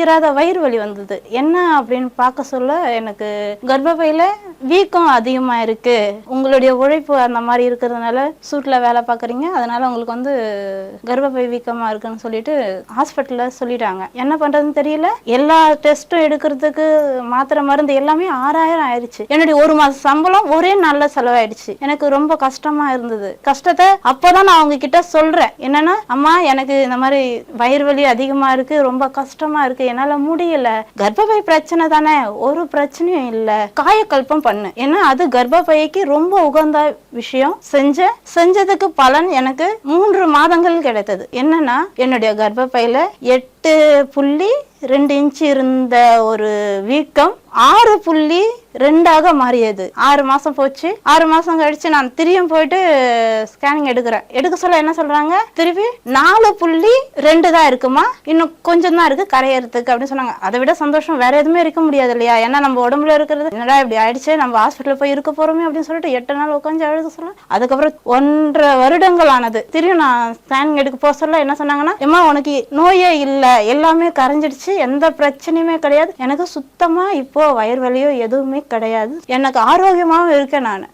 தீராத வயிறு வலி வந்தது. என்ன அப்படின்னு பார்க்க சொல்ல எனக்கு கர்ப்பப்பையில வீக்கம் அதிகமாக இருக்கு. உங்களுடைய உழைப்பு அந்த மாதிரி இருக்கிறதுனால சூட்ல வேலை பார்க்குறீங்க. அதனால உங்களுக்கு வந்து கர்ப்பப்பை வீக்கமாக இருக்குன்னு சொல்லிட்டு ஹாஸ்பிட்டலில் சொல்லிட்டாங்க. என்ன பண்ணுறதுன்னு தெரியல. எல்லா டெஸ்ட்டும் எடுக்கிறதுக்கு மாத்திரை மருந்து எல்லாமே ஆறாயிரம் ஆயிடுச்சு. என்னுடைய ஒரு மாதம் சம்பளம் ஒரே நல்ல செலவாயிடுச்சு. எனக்கு ரொம்ப கஷ்டமாக இருந்தது. கஷ்டத்தை அப்போதான் நான் அவங்க கிட்ட சொல்கிறேன் என்னன்னா அம்மா எனக்கு இந்த மாதிரி வயிறு வலி அதிகமாக இருக்கு. ரொம்ப கஷ்டமாக இருக்கு. என்னால் முடியல. கர்ப்பப்பை பிரச்சனை தானே. ஒரு பிரச்சனையும் இல்லை. காயக்கல்பம் பண்ணு. ஏன்னா அது கர்ப்பப்பைக்கு ரொம்ப உகந்த விஷயம். செஞ்சேன் செஞ்சதுக்கு பலன் எனக்கு மூன்று மாதங்கள் கிடைத்தது. என்னன்னா என்னுடைய கர்ப்பப்பையில எட்டு புள்ளி ரெண்டு இன்ச் இருந்த ஒரு வீக்கம் ஆறு புள்ளி ரெண்டாக மாறியது. ஆறு மாசம் போச்சு. ஆறு மாசம் கழிச்சு நான் திரும்பியும் போயிட்டு ஸ்கேனிங் எடுக்கிறேன். எடுக்க சொல்ல என்ன சொல்றாங்க? திருப்பி நாலு புள்ளி ரெண்டு தான் இருக்குமா? இன்னும் கொஞ்சம் தான் இருக்கு கரையறதுக்கு அப்படின்னு சொன்னாங்க. அதை விட சந்தோஷம் வேற எதுவுமே இருக்க முடியாது இல்லையா? ஏன்னா நம்ம உடம்புல இருக்கிறது என்னடா இப்படி ஆயிடுச்சு? நம்ம ஹாஸ்பிட்டல் போய் இருக்க போறோமே அப்படின்னு சொல்லிட்டு எட்டு நாள் உட்காந்து எழுத சொல்ல. அதுக்கப்புறம் ஒன்றரை வருடங்கள் ஆனது. திரும்பி நான் ஸ்கேனிங் எடுக்க போக சொல்ல என்ன சொன்னாங்கன்னா எம்மா உனக்கு நோயே இல்லை. எல்லாமே கரைஞ்சிடுச்சு. எந்த பிரச்சனையுமே கிடையாது. எனக்கு சுத்தமா இப்போ வயிறு வலியோ எதுவுமே கிடையாது. எனக்கு ஆரோக்கியமாகவும் இருக்கேன் நான்.